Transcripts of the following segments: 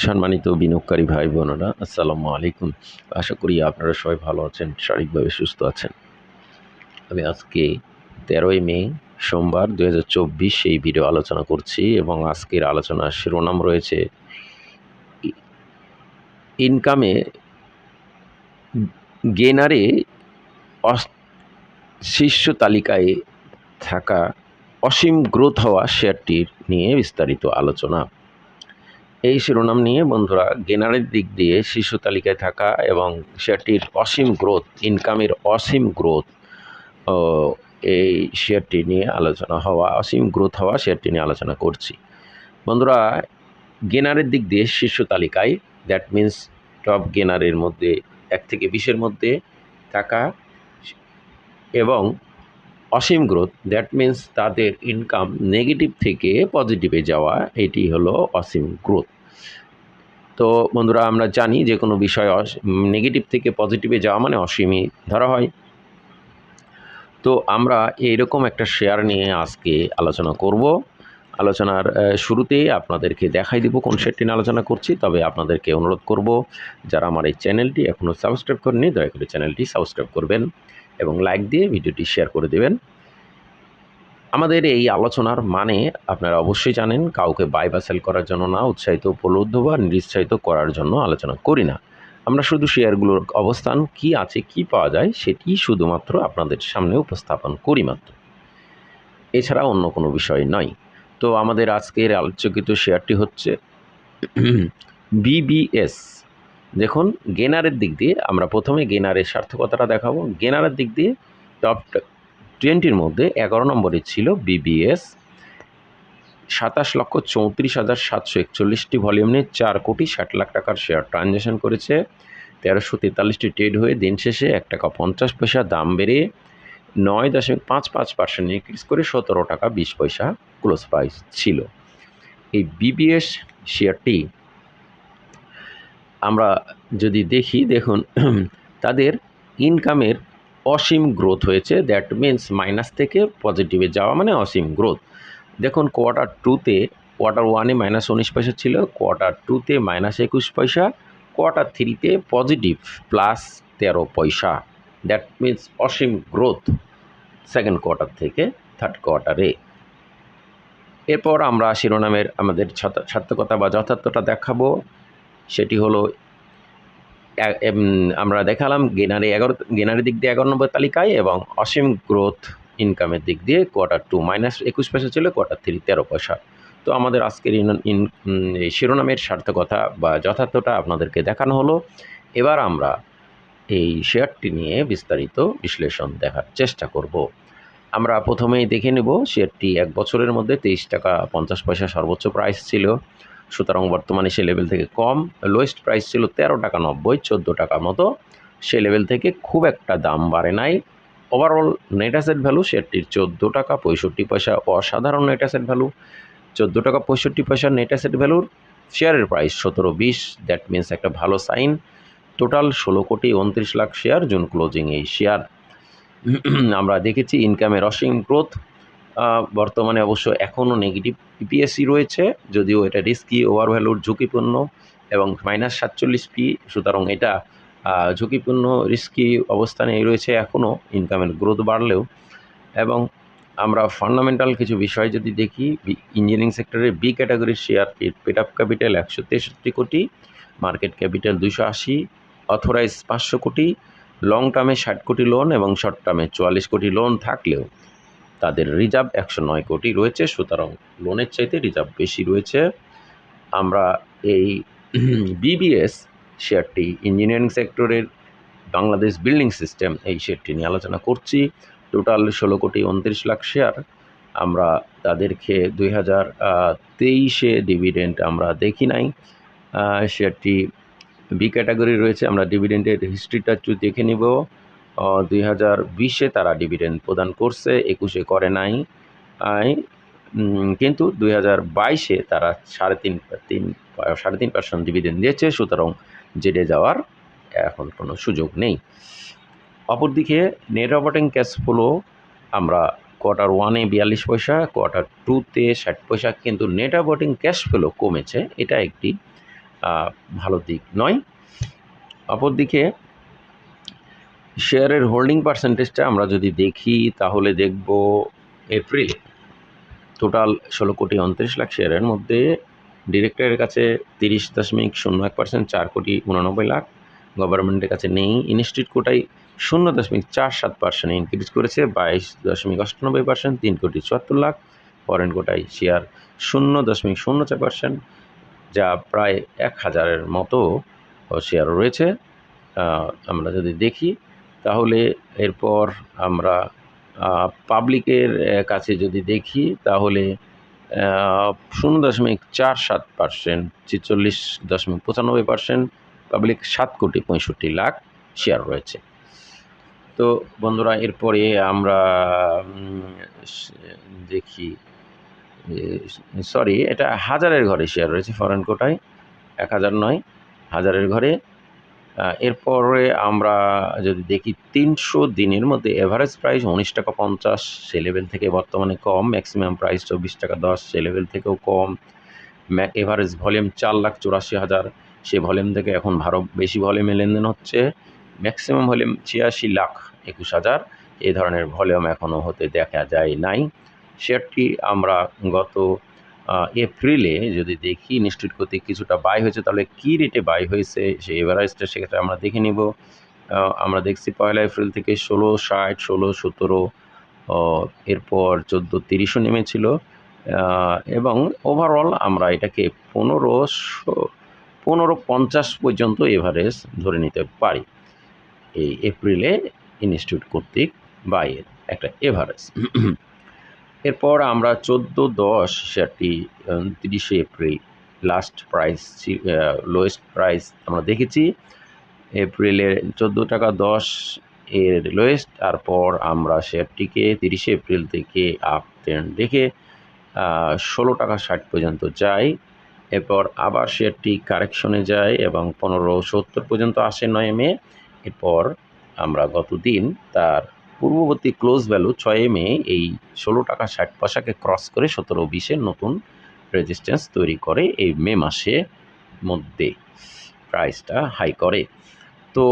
সম্মানিত বিনিয়োগকারী ভাই বোনেরা, আসসালামু আলাইকুম। আশা করি আপনারা সবাই ভালো আছেন, শারীরিকভাবে সুস্থ আছেন। আমি আজকে তেরোই মে, সোমবার দু হাজার চব্বিশ এই ভিডিও আলোচনা করছি এবং আজকের আলোচনার শিরোনাম রয়েছে, ইনকামে গেনারে শীর্ষ তালিকায় থাকা অসীম গ্রোথ হওয়া শেয়ারটির নিয়ে বিস্তারিত আলোচনা। এই শিরোনাম নিয়ে বন্ধুরা গেনারের দিক দিয়ে শীর্ষ তালিকায় থাকা এবং শেয়ারটির অসীম গ্রোথ ইনকামের অসীম গ্রোথ এই শেয়ারটি নিয়ে আলোচনা হওয়া, অসীম গ্রোথ হওয়া শেয়ারটি নিয়ে আলোচনা করছি। বন্ধুরা গেনারের দিক দিয়ে শীর্ষ তালিকায় দ্যাট মিন্স টপ গেনারের মধ্যে, এক থেকে বিশের মধ্যে থাকা এবং অসীম গ্রোথ দ্যাট মিন্স তাদের ইনকাম নেগেটিভ থেকে পজিটিভে যাওয়া এটি হলো অসীম গ্রোথ তো বন্ধুরা আমরা জানি যে কোনো বিষয় নেগেটিভ থেকে পজিটিভে যাওয়া মানে অসীমই ধরা হয়। তো আমরা এইরকম একটা শেয়ার নিয়ে আজকে আলোচনা করব। আলোচনার আহ, শুরুতেই আপনাদেরকে দেখাই দিব কোন শেয়ারটি নিয়ে আলোচনা করছি তবে আপনাদেরকে অনুরোধ করব যারা আমার এই চ্যানেলটি এখনও সাবস্ক্রাইব করেনি দয়া করে চ্যানেলটি সাবস্ক্রাইব করবেন। এবং লাইক দিয়ে ভিডিওটি শেয়ার করে দেবেন। আমাদের এই আলোচনার মানে আপনারা অবশ্যই জানেন, কাউকে বাই বা সেল করার জন্য না, উৎসাহিত, উপলব্ধ বা নিরুৎসাহিত করার জন্য আলোচনা করি না। আমরা শুধু শেয়ারগুলোর অবস্থান, কি আছে, কি পাওয়া যায়, সেটি শুধুমাত্র আপনাদের সামনে উপস্থাপন করি মাত্র। এছাড়া অন্য কোনো বিষয় নয়। তো আমাদের আজকের আলোচকিত শেয়ারটি হচ্ছে বিবিএস দেখুন গেনারের দিক দিয়ে আমরা প্রথমে গেনারের সার্থকতাটা দেখাবো। গেনারের দিক দিয়ে টপ টোয়েন্টির মধ্যে এগারো নম্বরে ছিল বিবিএস সাতাশ লক্ষ চৌত্রিশ হাজার সাতশো একচল্লিশটি ভলিউম নিয়ে চার কোটি ষাট লাখ টাকার শেয়ার ট্রানজ্যাকশন করেছে। তেরোশো তেতাল্লিশটি ট্রেড হয়ে দিন শেষে এক টাকা পঞ্চাশ পয়সা দাম বেড়ে নয় দশমিক পাঁচ পাঁচ পার্সেন্ট ইনক্রিজ করে সতেরো টাকা বিশ পয়সা ক্লোজ প্রাইস ছিল। এই বিবিএস শেয়ারটি আমরা যদি দেখি, দেখুন, তাদের ইনকামের অসীম গ্রোথ হয়েছে। দ্যাট মিন্স মাইনাস থেকে পজিটিভে যাওয়া মানে অসীম গ্রোথ দেখুন কোয়ার্টার টুতে কোয়ার্টার ওয়ানে মাইনাস উনিশ পয়সা ছিল কোয়ার্টার টুতে মাইনাস একুশ পয়সা কোয়ার্টার থ্রিতে পজিটিভ প্লাস তেরো পয়সা। দ্যাট মিন্স অসীম গ্রোথ সেকেন্ড কোয়ার্টার থেকে থার্ড কোয়ার্টারে এরপর আমরা শিরোনামের আমাদের সার্থকতা বা যথার্থতা দেখাবো। সেটি হলো আমরা দেখালাম গেনারে এগারো, গেনারের দিক দিয়ে এগারো নম্বর তালিকায় এবং অসীম গ্রোথ ইনকামের দিক দিয়ে কোয়ার্টার টু মাইনাস একুশ পয়সা ছিল কোয়ার্টার থ্রি তেরো পয়সা। তো আমাদের আজকের ইন শিরোনামের সার্থকতা বা যথার্থটা আপনাদেরকে দেখানো হলো। এবার আমরা এই শেয়ারটি নিয়ে বিস্তারিত বিশ্লেষণ দেখার চেষ্টা করব। আমরা প্রথমেই দেখে নেব শেয়ারটি এক বছরের মধ্যে তেইশ টাকা পঞ্চাশ পয়সা সর্বোচ্চ প্রাইস ছিল। সুতরাং বর্তমানে সে লেভেল থেকে কম। লোয়েস্ট প্রাইস ছিল তেরো টাকা নব্বই, চোদ্দ টাকা মতো। সে লেভেল থেকে খুব একটা দাম বাড়ে নাই। ওভারঅল নেট অ্যাসেট ভ্যালু শেয়ারটির চোদ্দ টাকা, পঁয়ষট্টি পয়সা, অসাধারণ নেট অ্যাসেট ভ্যালু চোদ্দ টাকা, পঁয়ষট্টি পয়সা নেট অ্যাসেট ভ্যালুর শেয়ারের প্রাইস সতেরো বিশ। দ্যাট মিন্স একটা ভালো সাইন টোটাল ষোলো কোটি উনত্রিশ লাখ শেয়ার জুন ক্লোজিং এই শেয়ার। আমরা দেখেছি ইনকামের অসীম গ্রোথ বর্তমানে অবশ্য এখনও নেগেটিভ ইপিএসসি রয়েছে, যদিও এটা রিস্কি ওভার ভ্যালুর ঝুঁকিপূর্ণ এবং মাইনাস সাতচল্লিশ পি সুতরাং এটা ঝুঁকিপূর্ণ রিস্কি অবস্থানে রয়েছে এখনও ইনকামের গ্রোথ বাড়লেও। এবং আমরা ফান্ডামেন্টাল কিছু বিষয় যদি দেখি ইঞ্জিনিয়ারিং সেক্টরের বি ক্যাটাগরির শেয়ারটির পেড আপ ক্যাপিটাল একশো তেষট্টি কোটি মার্কেট ক্যাপিটাল দুশো আশি অথরাইজ পাঁচশো কোটি লং টার্মে ষাট কোটি লোন এবং শর্ট টার্মে চুয়াল্লিশ কোটি লোন থাকলেও তাদের রিজার্ভ একশো নয় কোটি রয়েছে, সুতরাং লোনের চাইতে রিজার্ভ বেশি রয়েছে। আমরা এই বিবিএস শেয়ারটি ইঞ্জিনিয়ারিং সেক্টরের বাংলাদেশ বিল্ডিং সিস্টেম এই শেয়ারটি নিয়ে আলোচনা করছি। টোটাল ষোলো কোটি উনত্রিশ লাখ শেয়ার। আমরা তাদেরকে দুই হাজার তেইশে ডিভিডেন্ড আমরা দেখি নাই। শেয়ারটি বি ক্যাটাগরি রয়েছে, আমরা ডিভিডেন্ডের হিস্ট্রিটা একটু দেখে নিব। দুই হাজার বিশে তারা ডিভিডেন্ড প্রদান করছে, একুশে করে নাই। কিন্তু দুই হাজার বাইশে তারা সাড়ে তিন তিন, সাড়ে তিন পার্সেন্ট ডিভিডেন্ড দিয়েছে, সুতরাং জেডে যাওয়ার এখন কোনো সুযোগ নেই। অপরদিকে নেট অপারেটিং ক্যাশ ফ্লো আমরা কোয়ার্টার ওয়ানে বিয়াল্লিশ পয়সা কোয়ার্টার টুতে ষাট পয়সা, কিন্তু নেট অপারেটিং ক্যাশ ফ্লো কমেছে। এটা একটি ভালো দিক নয়। অপরদিকে শেয়ারের হোল্ডিং পার্সেন্টেজটা আমরা যদি দেখি, তাহলে দেখব এপ্রিল টোটাল ষোলো কোটি উনত্রিশ লাখ শেয়ারের মধ্যে ডিরেক্টরের কাছে তিরিশ দশমিক শূন্য এক পার্সেন্ট চার কোটি উনানব্বই লাখ। গভর্নমেন্টের কাছে নেই। ইনস্টিটিউট কোটায় শূন্য দশমিক চার সাত পার্সেন্ট ইনক্রিজ করেছে, বাইশ দশমিক অষ্টানব্বই পার্সেন্ট তিন কোটি চুয়াত্তর লাখ। ফরেন কোটায় শেয়ার শূন্য দশমিক শূন্য চার পার্সেন্ট যা প্রায় এক হাজারের মতো শেয়ার রয়েছে। আমরা যদি দেখি তাহলে এরপর আমরা পাবলিকের কাছে যদি দেখি, তাহলে শূন্য দশমিক চার সাত পার্সেন্ট, ছেচল্লিশ দশমিক পঁচানব্বই পার্সেন্ট পাবলিক সাত কোটি পঁয়ষট্টি লাখ শেয়ার রয়েছে। তো বন্ধুরা, এরপরে আমরা দেখি সরি, এটা হাজারের ঘরে শেয়ার রয়েছে ফরেন কোটায়, এক হাজার নয়, হাজারের ঘরে। এরপরে আমরা যদি দেখি তিনশো দিনের মধ্যে এভারেজ প্রাইস উনিশ টাকা পঞ্চাশ, সে লেভেল থেকে বর্তমানে কম ম্যাক্সিমাম প্রাইস চব্বিশ টাকা দশ, সে লেভেল থেকেও কম। এভারেজ ভলিউম চার লাখ চুরাশি হাজার, সে ভলিউম থেকে এখন ভারো বেশি ভলিউমে লেনদেন হচ্ছে। ম্যাক্সিমাম ভলিউম ছিয়াশি লাখ একুশ হাজার এই ধরনের ভলিউম এখনও হতে দেখা যায় নাই। শেয়ারটি আমরা গত এপ্রিলে যদি দেখি ইনস্টিটিউট কর্তৃক কিছুটা বাই হয়েছে, তাহলে কী রেটে বাই হয়েছে? সেই এভারেজটা সেক্ষেত্রে আমরা দেখে নিব। আমরা দেখছি পয়লা এপ্রিল থেকে ষোলো, ষাট, ষোলো, সতেরো এরপর চোদ্দ, তিরিশও নেমেছিল। এবং ওভারঅল আমরা এটাকে পনেরোশো পনেরো পঞ্চাশ পর্যন্ত এভারেজ ধরে নিতে পারি। এই এপ্রিলে ইনস্টিটিউট কর্তৃক বাইয়ের একটা এভারেজ এরপর আমরা চোদ্দ দশ শেয়ারটি তিরিশে April last price lowest price আমরা দেখেছি। এপ্রিলে চোদ্দ টাকা দশ এর লোয়েস্ট তারপর আমরা শেয়ারটিকে তিরিশে এপ্রিল থেকে আপ ট্রেন্ড দেখে ষোলো টাকা ষাট পর্যন্ত যাই। এরপর আবার শেয়ারটি কারেকশনে যায় এবং পনেরো সত্তর পর্যন্ত আসে নয় মে। এরপর আমরা গতদিন তার পূর্ববর্তী ক্লোজ ভ্যালু ছয় মে এই ষোলো টাকা ষাট পয়সাকে ক্রস করে সতেরো বিশের নতুন রেজিস্ট্যান্স তৈরি করে এই মে মাসে মধ্যে প্রাইসটা হাই করে। তো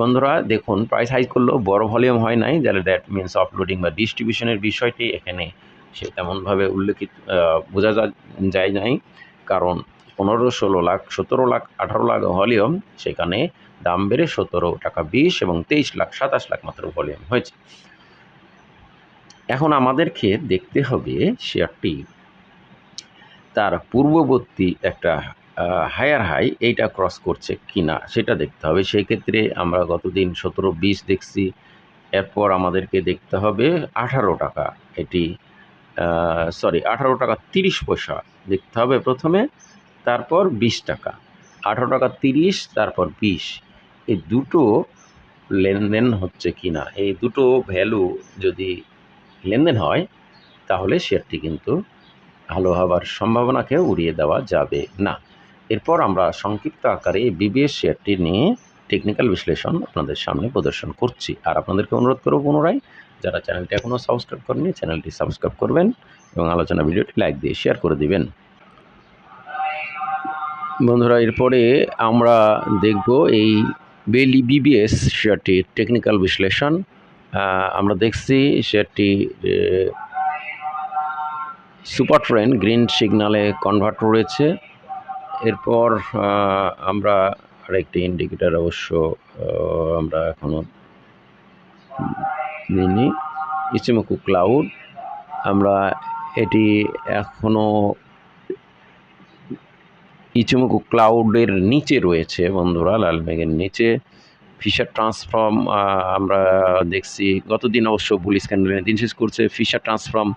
বন্ধুরা, দেখুন প্রাইস হাই করলেও বড় ভলিউম হয় নাই, যারা দ্যাট মিনস আপলোডিং বা ডিস্ট্রিবিউশনের বিষয়টি এখানে সে তেমনভাবে উল্লেখিত বোঝা যায় নাই। কারণ পনেরো, ষোলো লাখ, সতেরো লাখ, আঠারো লাখ ভলিউম, সেখানে দাম বেড়ে সতেরো টাকা বিশ এবং তেইশ লাখ, সাতাশ লাখ মাত্র ভলিউম হয়েছে। এখন আমাদেরকে দেখতে হবে শেয়ারটি। তার পূর্ববর্তী একটা হায়ার হাই এইটা ক্রস করছে কি না সেটা দেখতে হবে। সেই ক্ষেত্রে আমরা গতদিন সতেরো, বিশ দেখছি। এরপর আমাদেরকে দেখতে হবে আঠারো টাকা। এটি সরি আঠারো টাকা তিরিশ পয়সা দেখতে হবে প্রথমে। তারপর বিশ টাকা, আঠারো টাকা তিরিশ, তারপর বিশ। এই দুটো লেনদেন হচ্ছে কি না এই দুটো ভ্যালু যদি লেনদেন হয়, তাহলে শেয়ারটি কিন্তু ভালো হবার সম্ভাবনাকে উড়িয়ে দেওয়া যাবে না। এরপর আমরা সংক্ষিপ্ত আকারে বিবিএস শেয়ারটি নিয়ে টেকনিক্যাল বিশ্লেষণ আপনাদের সামনে প্রদর্শন করছি। আর আপনাদেরকে অনুরোধ করব পুনরায়, যারা চ্যানেলটি এখনও সাবস্ক্রাইব করেনি চ্যানেলটি সাবস্ক্রাইব করবেন এবং আলোচনা ভিডিওটি লাইক দিয়ে শেয়ার করে দিবেন। বন্ধুরা, এরপরে আমরা দেখব এই বেলি বিবিএস শেয়ারটির টেকনিক্যাল বিশ্লেষণ। আমরা দেখছি শেয়ারটি সুপার ট্রেন গ্রিন সিগনালে কনভার্ট রয়েছে। এরপর আমরা আরেকটি ইন্ডিকেটার অবশ্য আমরা এখনও নিইনি। ইচিমুকু ক্লাউড আমরা এটি এখনও ইচিমুকু ক্লাউডের নিচে রয়েছে বন্ধুরা, লাল মেঘের নিচে। ফিশার ট্রান্সফর্ম আমরা দেখছি, গতদিন অবশ্য বুলিশ ক্যান্ডেলের দিন শেষ করছে। ফিশার ট্রান্সফর্ম,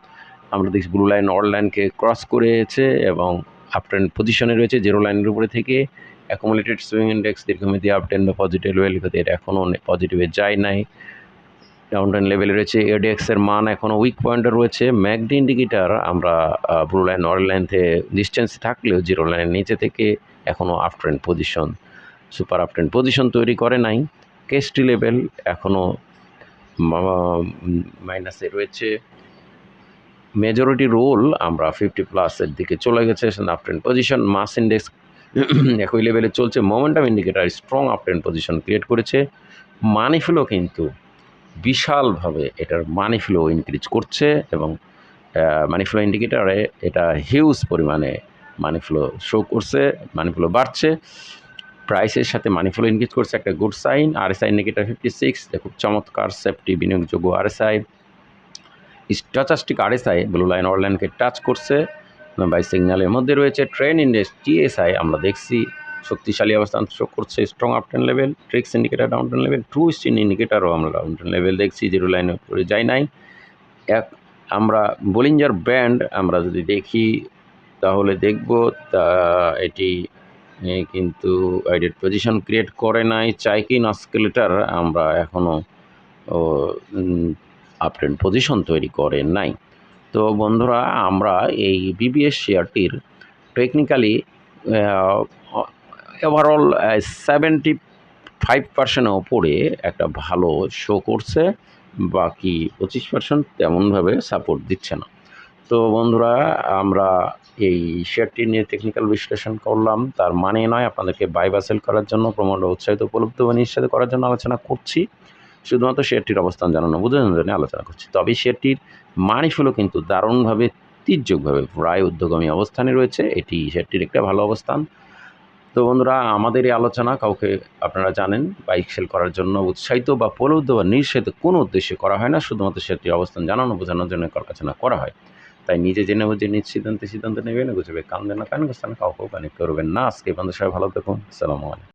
আমরা দেখছি ব্লু লাইন অল লাইনকে ক্রস করেছে এবং আপট্রেন্ড পজিশনে রয়েছে জিরো লাইনের উপরে থেকে। অ্যাকুমুলেটেড সুইং ইন্ডেক্স, দীর্ঘমেয়াদী আপট্রেন্ড বা পজিটিভ লেভেল এর এখনও পজিটিভে যায় নাই। ডাউনটাইন লেভেলে রয়েছে এডিএক্সের মান এখনও উইক পয়েন্টে রয়েছে। ম্যাকডি ইন্ডিকেটার আমরা ব্লু লাইন অরেঞ্জ লাইন থেকে ডিস্টেন্স থাকলেও জিরো লাইনের নিচে থেকে এখনও uptrend position super uptrend position তৈরি করে নাই। কেএসটি লেভেল এখনও মাইনাসে রয়েছে। মেজরিটি রোল আমরা ফিফটি প্লাসের দিকে চলে গেছে আফট্রেন্ড পজিশন মাস ইন্ডেক্স একই লেভেলে চলছে। Momentum indicator strong up position create করেছে। মানি ফ্লো কিন্তু বিশালভাবে এটার মানি ফ্লো ইনক্রিজ করছে এবং মানি ফ্লো ইন্ডিকেটারে এটা হিউজ পরিমাণে মানি ফ্লো শো করছে মানি ফ্লো বাড়ছে। প্রাইসের সাথে মানি ফ্লো ইনক্রিজ করছে একটা good sign R S I indicator fifty six খুব চমৎকার safety বিনিয়োগযোগ্য R S I stochastic R S I blue line অরলাইনকে touch করছে। বাই সিগন্যালের মধ্যে রয়েছে ট্রেন ইন্ডেক্স টিএসআই আমরা দেখছি। শক্তিশালী অবস্থান শো করছে strong up ten level TRIX indicator down ten level true স্টিন ইন্ডিকেটারও আমরা ডাউন টেন লেভেল দেখছি জিরো লাইনে করে যাই নাই। এক, আমরা বোলিঞ্জার ব্যান্ড আমরা যদি দেখি, তাহলে দেখব তা, এটি কিন্তু আইডেড পজিশন ক্রিয়েট করে নাই। চাইকিন অস্কেলেটার আমরা এখনও আপট্রেন্ড পজিশন তৈরি করে নাই। তো বন্ধুরা, আমরা এই বিবিএস শেয়ারটির টেকনিক্যালি ওভারঅল সেভেন্টি ফাইভ পার্সেন্টের ওপরে একটা ভালো শো করছে, বাকি পঁচিশ পার্সেন্ট তেমনভাবে সাপোর্ট দিচ্ছে না। তো বন্ধুরা, আমরা এই শেয়ারটি নিয়ে টেকনিক্যাল বিশ্লেষণ করলাম। তার মানে নয়, আপনাদেরকে বাই বা সেল করার জন্য প্রমোট উৎসাহিত, উপলব্ধ বা নিশ্চিত করার জন্য আলোচনা করছি। শুধুমাত্র শেয়ারটির অবস্থান জানানো বোঝানোর জন্য আলোচনা করছি। তবে শেয়ারটির মানি ফ্লো কিন্তু দারুণভাবে, তীর্যকভাবে প্রায় উদ্যোগমী অবস্থানে রয়েছে। এটি শেয়ারটির একটা ভালো অবস্থান। তো বন্ধুরা, আমাদের এই আলোচনা কাউকে আপনারা জানেন, বাইক সেল করার জন্য উৎসাহিত বা প্রলুব্ধ বা নিঃসাহিত কোনো উদ্দেশ্যে করা হয় না, শুধুমাত্র সেটি অবস্থান জানানো, বোঝানোর জন্য আলোচনা করা হয়। তাই নিজে জেনে বুঝে নিজ সিদ্ধান্তে সিদ্ধান্ত নেবেন গুছবে কান দেন কান গোস্তান, কাউকেও কানেক্ট করবেন না। আজকে বন্ধু সবাই ভালো থাকুন। আসসালামু আলাইকুম।